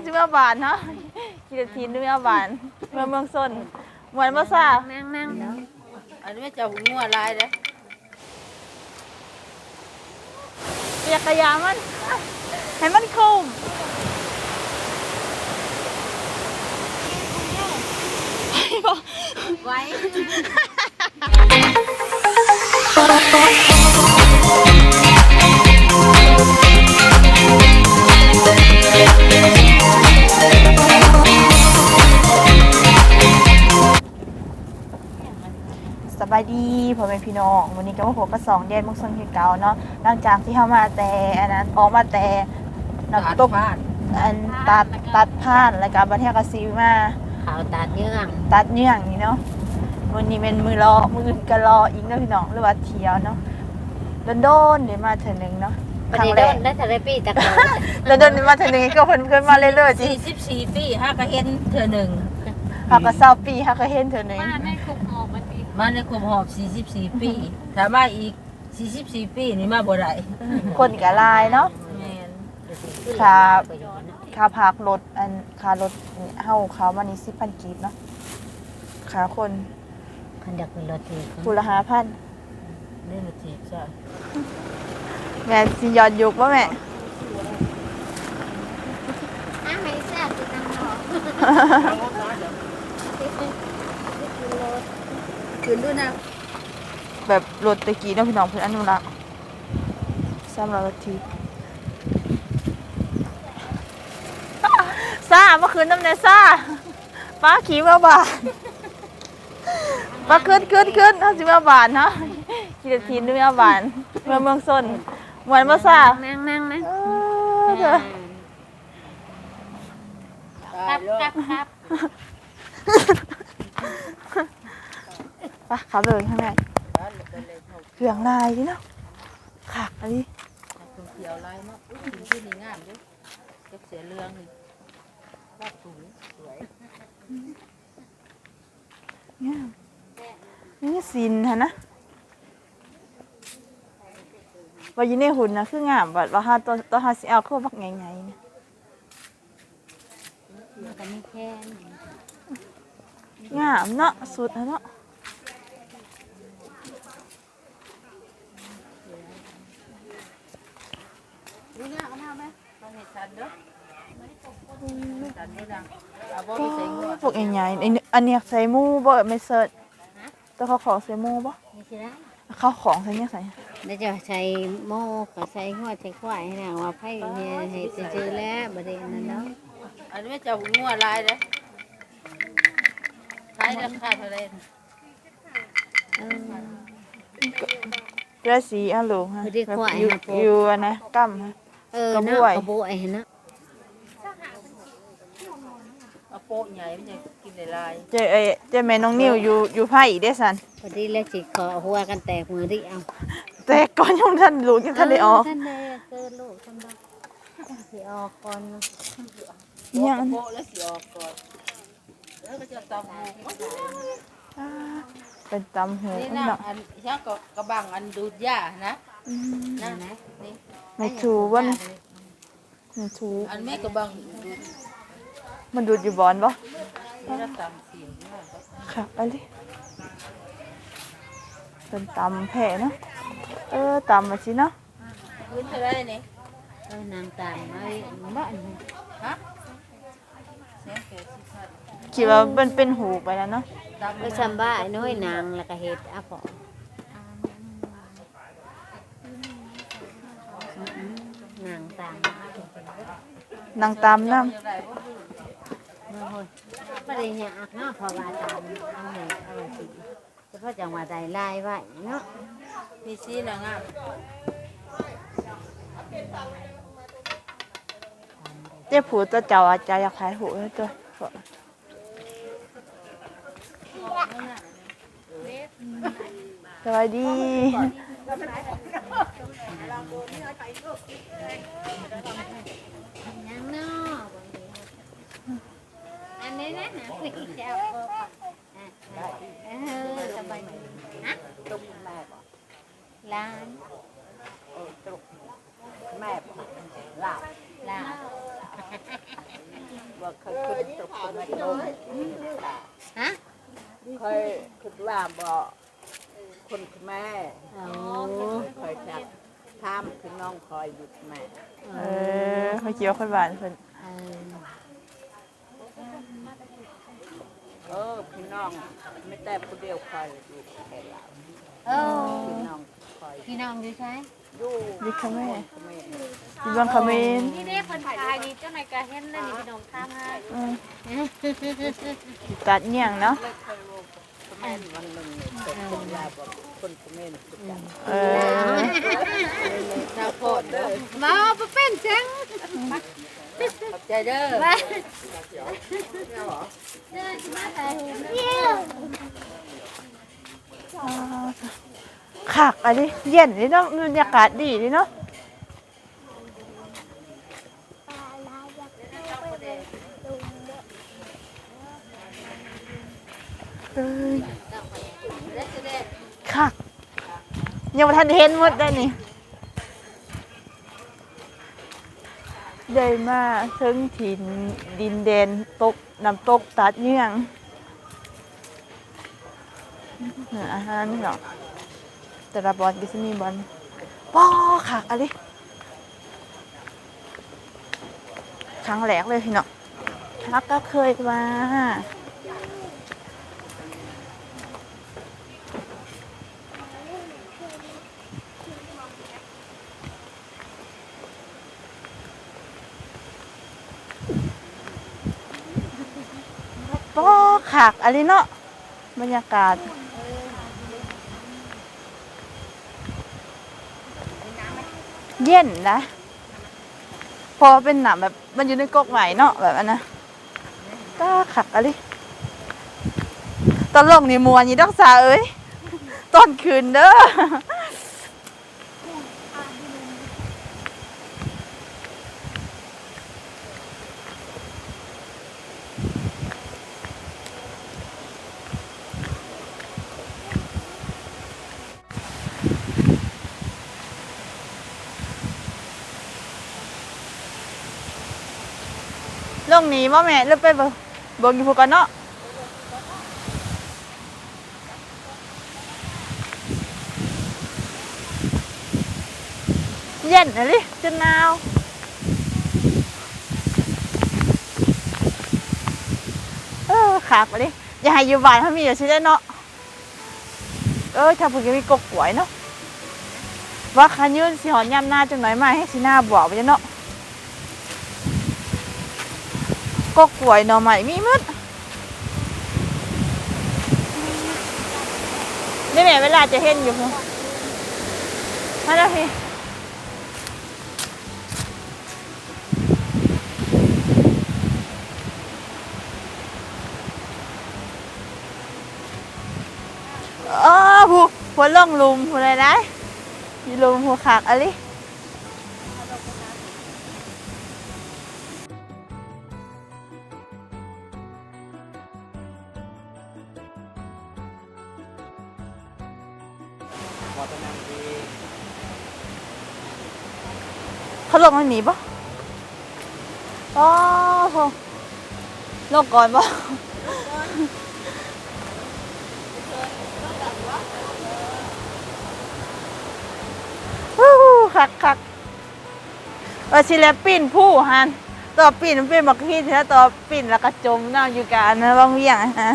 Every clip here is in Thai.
น่าจะเมื่อบานเนาะกินทีนด้วยเมื่อบานเมืองเมืองส้นเหมือนบ่ซ่านั่งนั่งเนาะอันนี้จะหัวลายเลยเปียกกระยามัน ให้มันคุ้มไว้ บายดีพ่อแม่พี่น้องวันนี้ก็มาพบกับสองเดือนมุกซนคือเก่าเนาะหลังจากที่เข้ามาแต่อันนั้นออกมาแต่นักตกบ้านอันตัดตัดผ่านแล้วก็บัดเทยกซีมาขาวตาเยื่องตัดเนื่องนี่เนาะวันนี้เป็นมือรอมืออื่นก็รออีกเนาะพี่น้องหรือว่าเที่ยวเนาะโดนๆเดี๋ยวมาเถอหนึงเนาะปครั้งฏิแรโดกนได้ทะเลปีตะกอนโดนๆเดี๋ยวมาเถอหนึงก็เพิ่นเพิ่นมาเรื่อยๆจิสี่สิบสี่ปีห้าก็เห็นเธอหนึ่งเขาก็เศร้าปีเขาก็เห็นเถอหนึงมา ในกลุ่มหอบสี่สิบสี่ปี ถ้ามาอีกสี่สิบสี่ปีนี่มาบ่ได้คนก็หลายเนาะแม่นครับค่าพักรถอันค่ารถนี่เฮาเขามานี่10,000กีบเนาะค่าคนคันดักเป็นรถทีผู้ละ5,000นี่มาจีบใช่แม่สิย้อนยุคบ่แม่อ้าวไม่ทราบจะตั้งหรอ คืนด้วยนะ แบบรถตะกี้เนาะพี่น้องเพิ่นอนุรักษ์300นาทีซ่าเมื่อคืนน้ำแน่ซ่าป้าขี่มาบานป้าขึ้นขึ้นขึ้นเฮาสิมาบานเนาะขี่ทีนด้วยมาบานเมืองเมืองส้นเหมือนบ่ซ่านั่งนั่งนะเออเด้อครับครับครับ ไปขับเลยข้างในเครื่องลายดิเนาะขักอะไรเขียวลายเนาะอุ้ยที่นี่งามด้วยเก็บเสียเรื่องนี่รอบสูงสวยเนี่ยนี่สินฮะนะว่าอยู่ในหุ่นนะคืองามบัดว่าฮาตัวตัวฮาสิเอาคือบักใหญ่ๆเนี่ยมันก็มีแค่งามเนาะสุดแล้วเนาะ ดูเนี่ยเอาหน้าไหมเราเห็นชันเด้อชันด้วยดังเอาบ่มีใส่หั วพวกใหญ่ๆอันนี้อันเนี้ยใส่หมูบ่ไม่เสิร์ชตัวเขาของใส่หมูบ่นี่สิละเขาของใส่เนี่ยใส่แล้วจะใช้โม่กับใช้หัวใช้ควายให้นะว่าไพ่เฮียให้ซื้อแล้วประเด็นนั้นเนาะอันนี้จะหัวลายเลยขายราคาเท่าไหรเออเสื้อสีอะลูกฮะไม่ได้แบบขวายอยู่นะพวก อยู่อะนะกั้มฮะ เออกระเนาะบวย กระบวยเนาะเอาโปะใหญ่มันจะกินได้ลายเจเอยเจแม่น้องนิวอยู่อยู่ไผอีกเด้อสันพอดีแล้วจิขอหัวกันแตกมือดิเอาแต่ก่อนยังท่านรู้ยังท่านได้ออกท่านได้เกิดลูกท่านได้สิออกก่อนเนาะยังโปะแล้วสิออกก่อนแล้วก็จะตำหูอ่าเป็นตำหูนี่นี่นะเนาะอันช่างก็กระบังอันดูดหญ้านะอืมนะนี่ ไม่ถูวันไม่ถูอันแม่กระบังดูดมันดูดอยู่บอนบ่นี่เราตำเสียงนี่ว่าค่ะไปเลยเป็นตำแผ่เนาะเออตำมาสิเนาะพื้นเท่าไรนี่เออนางตามไอ้บ้านฮะเสียงเกิดสิพันคิดว่ามันเป็นหูไปแล้วเนาะตำไปซำบ้าไอ้น้อยนางแล้วก็เฮ็ดอะพอนาง ตามนางตำน้ยังไงบ่เมื่อคนบ่ได้ยกเนาะพราะว่าตามเอาให้เอาสิเฉพาะจังหวัดใดลายไว้เนาะมีสีนางงามำเจ้าผูตัวเจ้าอาจจะอยากขายหูเลยตัวสวัสดี อันนี้นะนะพี่จะเอาเออสบายดีฮะตุกแม่บ่ล้านเออตุกแม่บ่ลาบลาวว่าเคยขึ้นตกคนมาโดนฮะเคยคิดว่าบ่คนแม่โอ้คอยจับ ท่ามคือน้องคอยหยุดแม่เออเขาเกี่ยวคนบ้านเพิ่นเออเออพี่น้องไม่แต่ผู้เดียวคอยอยู่แค่เราโอ้พี่น้องคอยพี่น้องอยู่ใช่อยู่ดิคาแม่แม่ดิบังคาเมนนี่เด้คนขายนี่เจ้านายก็เห็นเลยนี่พี่น้องทำให้อืมตัดเงี้ยงเนาะ เล็กเคยรู้คอมเมนต์วันหนึ่งเป็นคนลาบอกคนคอมเนต์คือกันเออชาวโพดเด้อมาบ่เป็นจังขอบใจเด้อมากอันนี้เย็นนี่เนาะบรรยากาศดีนี่เนาะเอ้ยคัก ยังบ่ทันเห็นหมดได้นี่ได้มาถึงถิ่นดินแดนตกน้ำตกตัดเยื่องอาหารเนาะแต่ละบอลก็จะมีบอลป้อค่ะอะไรครั้งแรกเลยพี่เนาะทักก็เคยมาป้อ ขากอะไรเนาะบรรยากาศเย็นนะ พอเป็นหนามแบบมันอยู่ในกกใหม่เนาะแบบอันนะก็ขักอะไรตอนลงนี่มัวนี่ดอกสาเอ้ยต้นคืนเด้อ ว่าแม่เลือกไปเบิ่งเบิ่งอยู่พวกกันเนาะเย็นอะไรจนหนาวเออขาบอะไรอย่าให้อยู่บ้านถ้ามีอยู่ใช่ได้เนาะเออถ้าเพิ่งจะมีกกกวยเนาะว่าคันยืนสิหอนยามหน้าจังหน่อยมาให้สิหน้าบอกไปเนาะ ก็กล้วยหน่อใหม่มีมืดนี่แม่เวลาจะเห็นอยู่พุ่นมาแล้วพี่อ๋อผู้ผู้ล่องลุมผู้อะไรนะมีลุมผู้ขากอะไร เขาลงมันหนีปะอ๋อโหลงก่อนปะวู้ฮคักคักเออชิลปินผู้ฮันต่อปิ่นเป็นบักฮีแล้วต่อปิ่นแล้วก็จมน้ำอยู่กันนะบางอย่างฮะ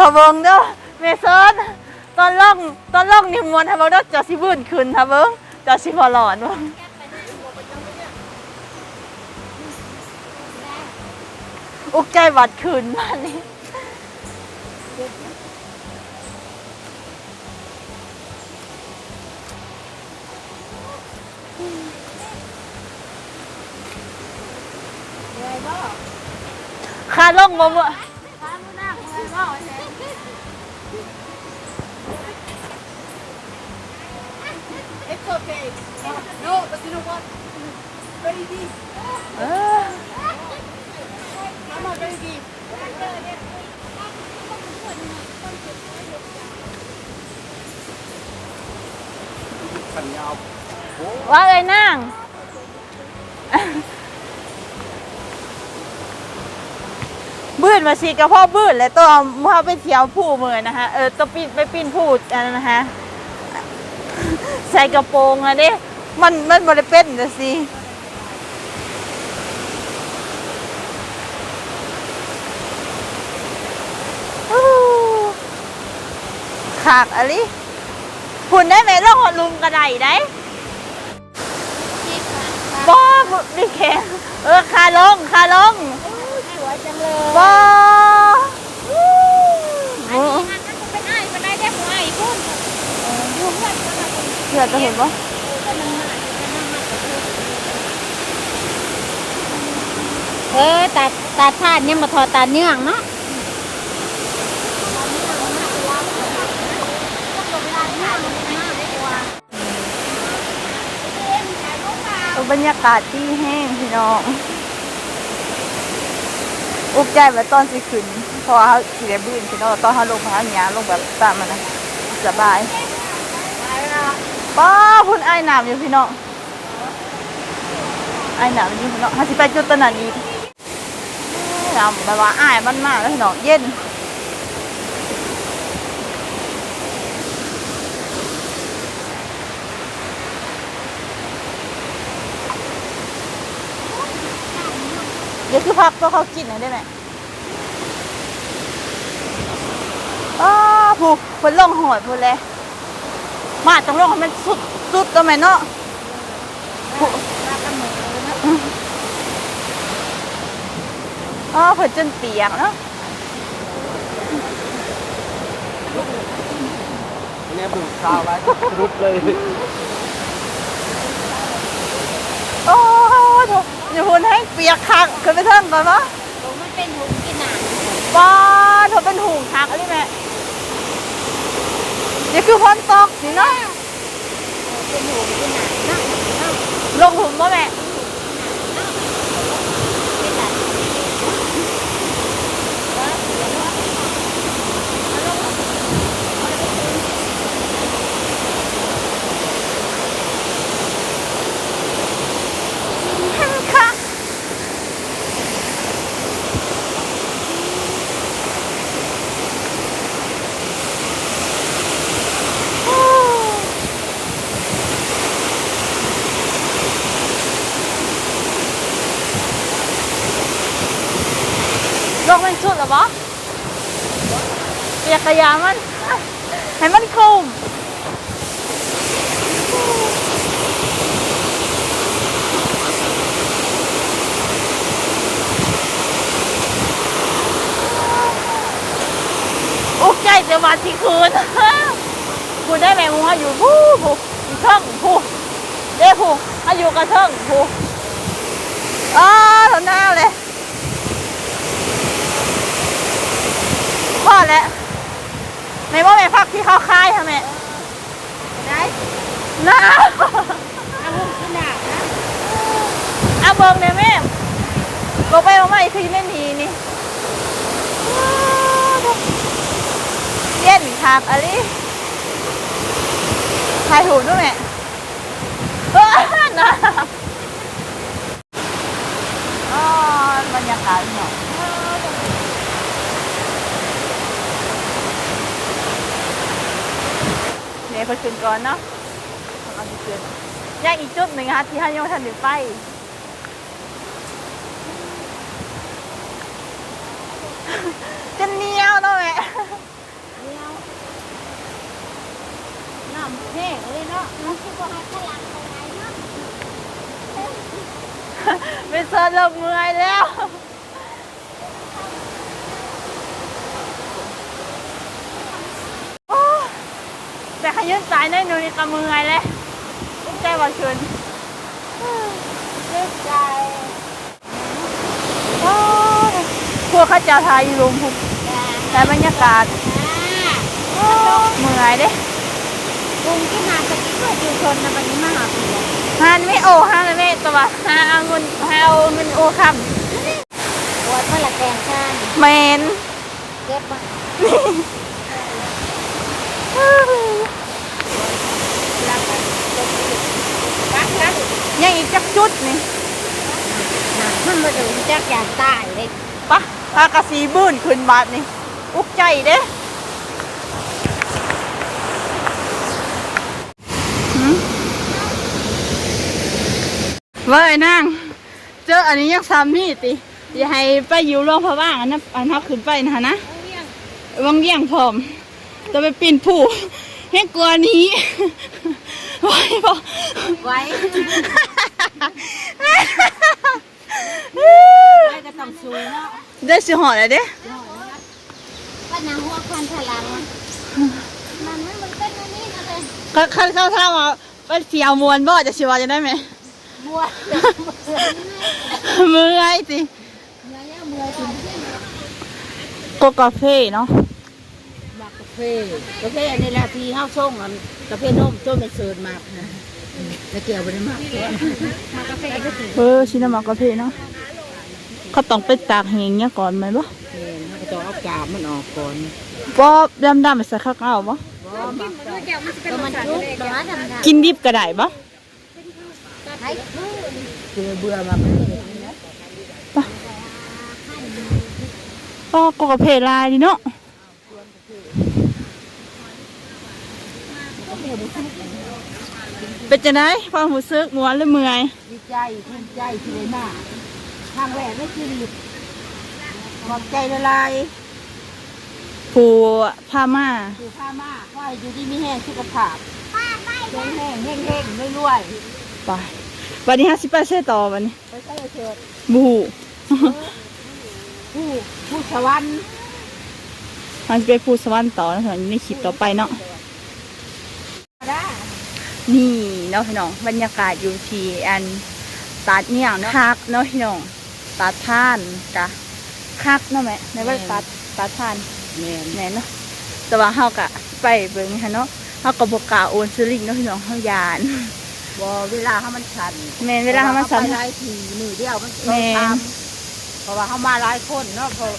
ถ้าเบิ่งเด้อเมเซินตอนล่องตอนล่องนี่มวนถ้เบิ่งเด้อจะสิบื้นขึ้นถ้าเบิ่งจะสิบ่หลอนบ่อุกใจวัดขืนมานี่ขาล่องบ่บ่ขาบ่นั่งเลยบ่ ออว่าเลยนั่ง บืดมาสิกับพ่อบืดและตัวพ่อไปเที่ยวผู้เมือนะคะเออตัวปีนไปปีนผู้อันนั้นนะคะ ใส่กระโปรงอะเด้ มันมันบริเป็นจะสิอู้ขากอะไรหุ่นได้ไหมลองหดลุมกระไดได้บ้าดิแข็งเออคาลงคาลงสวยจังเลยว้า เผื่อจะเห็นปะก็มันมาเป็นน้ำมันกับพุ่นเออตัดตัดพาเนี่ยมาทอตัดเนื่องเนาะบรรยากาศที่แห้งพี่น้อง อุกใจแบบตอนสิขึ้นเพราะว่าเขาขี่ได้บื้นพี่น้องตอนเขาลงมาหยาลงแบบตามมันนะสบาย ป้าพุ่นไอ้ายน้ำอยู่พี่น้องไอ้ายน้ำอยู่พี่น้องเขาสิไปจุดตนันอีกน้ำแบบว่าไอ้ายมันมากแล้วพี่น้องเย็นเดี๋ยวคือพักตัวเขากินหน่อยได้ไหมอ้าผูกคนลงหอยพูดเลย มาต้องลงให้มันสุดสุดตัวไหมเนาะผูอ้าเพิ่นจนเปียกเนาะเนี่ยบุกซาวไว้รุดเลยโอ้โหอย่าพูดให้เปียกคักขึ้นไปเทิงก่อนวะผมมันเป็นหุงกินหนังป้าเธอเป็นหูคักอะไรแม่นี่คือพ้นตกสิเนาะเป็นหุงกินหนังเนาะเนาะลงหุ่มบ่แม่ เป็นหนัง ค่ะลงเป็นชุดเหรอวะเปียกกรยามัน ให้มันคลุมอุกใจจะมาที่คืนพูดได้ไหมมึงว่าอยู่ผู้ผู้อยู่เทิงผู้เด้ผู้อาอยู่กระเทิงผู้อ้าทนหน้าเลยพ่อแล้วไม่ ว่าแม่พักที่เขาคายทำไมได้น้าเอาหุงกินหนังนะเอาเบิ่งเลยแม่ลงไปลงมาอีกทีไม่หนีนี่เย็นคักอะไรถ่ายถูกด้วยแม่เอ้อนะอ๋อบรรยากาศเนาะ เนี่ยเพิ่นขึ้นก่อนเนาะเอาสิขึ้นยังอีกจุดหนึ่งนะคะที่ห้ายังไม่ทันได้ไปจะเหนียวเนาะแม่เดียวน้ำแห้งเลยเนาะมันคือว่าให้ขลังของไหนเนาะ เป็นเซิร์ชเริ่มเมื่อยแล้ว โอ้แต่ข ยืนสายในหนูนี่ก็เมื่อยเลยตุ้ใจว่าชุนลึกใจโอ้ยวกเข้าเจ้าทายอยู่ลุมพุกแต่บรรยากาศโอ้เมื่อยเด้กรุงที่มาสกิเพื่ออยู่ชนนะวันนี้มาหาเพื่อนฮานไม่โอฮานไม่ตัวฮาเอาเงินฮาเอาเงินโอคปวดเมื่อละแกงข้างำแมนเก็บมา ยังอีกจักจุดนี่หนักมันมาดูจักอยากตายเลยปะพากระสีบื้นขึ้นบาทนี่ อุกใจเด้หืมว่าไอ้นางเจออันนี้ยังซ้ำนี่ติอย่าให้ไปอยู่ร่วงพระว่างอันนั้นอันนับขึ้นไปนะนะวังเยี่ยงพร้อมจะไปปีนผู้ให้กลัวหนี้ ไว้ปะไว้ไว้ก็ต้องสูงเนาะได้สิหอดอะไรเด้ก็นางหัวควันพลังมันไมันมันเป็นนนี้นะเลยเขาเขาเขาถามว่าเป็นเสียวมวนบ่จะสิวาจะได้ไหมบัวมือไอ้สิเมื่อยเมื่อยกกาแฟเนาะ ฟกาแฟในลาทีเฮาส่งอันกาแฟนมจนเป็นเสิร์นมากนะแล้วเกี่ยวบ่ได้มากตัวมากาแฟก็ถึงเออชินามากาแฟเนาะเขาต้องไปตากแห้งเนี่ยก่อนไหมบ่แม่นเขาก็ต้องเอากาบมันออกก่อนบ่ดำดำๆไปใส่ข้าวเอาบ่บ่มักก็มันจุกตัวดำดำกินดิบก็ได้บ่ไอ้คือคือเบื่อมามันเลยก็โกกาแฟลายดีเนาะ เป็นจังไดความรู้สึกม่วนหรือเมื่อยดีใจภูมิใจที่ได้มาทางแหวนไม่ชีวิตความใจละลายผู้พามาคือผ้ามาขอให้อยู่ดีมีแห้งสุขภาพแห้งแห้งแห้งแห้งรวยไปวันนี้50ไปใส่ต่อวันนี้ๆไปใส่เถิดบูฮูผู้ผู้สวรรค์มันจะไปพูดสวรรค์ต่อนะพี่น้องในคลิปต่อไปเนาะได้ นี่เนาะพี่น้องบรรยากาศอยู่ที่อันตัดเนี่ยงเนาะคักเนาะพี่น้องตัดท่านกะคักเนาะแม่ในว่าตัดตัดท่านแม่นแม่นเนาะแต่ว่าเฮากะไปเบิ่งค่ะเนาะเฮาก็บ่กล้าโอนซื้อลิงเนาะพี่น้องเฮายานบ่เวลาเขามันชันแม่นเวลาเฮามาสัมไปหลายทีมือเดียวมันแม่นตามเพราะว่าเขามาหลายคนเนาะเพราะ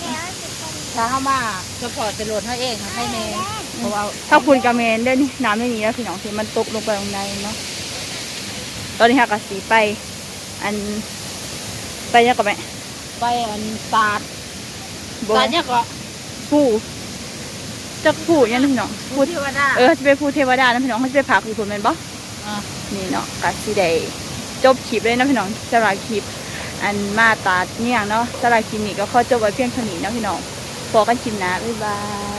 ถ้าเขามาเฉพาะจะโหลดเขาเองเขาให้แน่เพราะว่าถ้าคุณกะแมนเด้อนี่น้ำไม่มีแล้วพี่น้องที่มันตกลงไปลงในเนาะตอนนี้เฮากะสิไป อัน ไปยังก็แม่ไปอันตาดบ่ตาดเนี่ยก็ผู้จักผู้ยังพี่น้องพูดเทวดาเออจะไปพูดเทวดานะพี่น้องเขาจะไปพักอยู่คนเป็นบ่อะนี่เนาะกัสิได้จบคลิปเลยนะพี่น้องสำหรับคลิป อันมาตาดเนี่ยงเนาะสำหรับคลิปนี้ก็ขอจบไว้เพียงเท่านี้เนาะพี่น้อง พอกันชิมนะบ๊ายบาย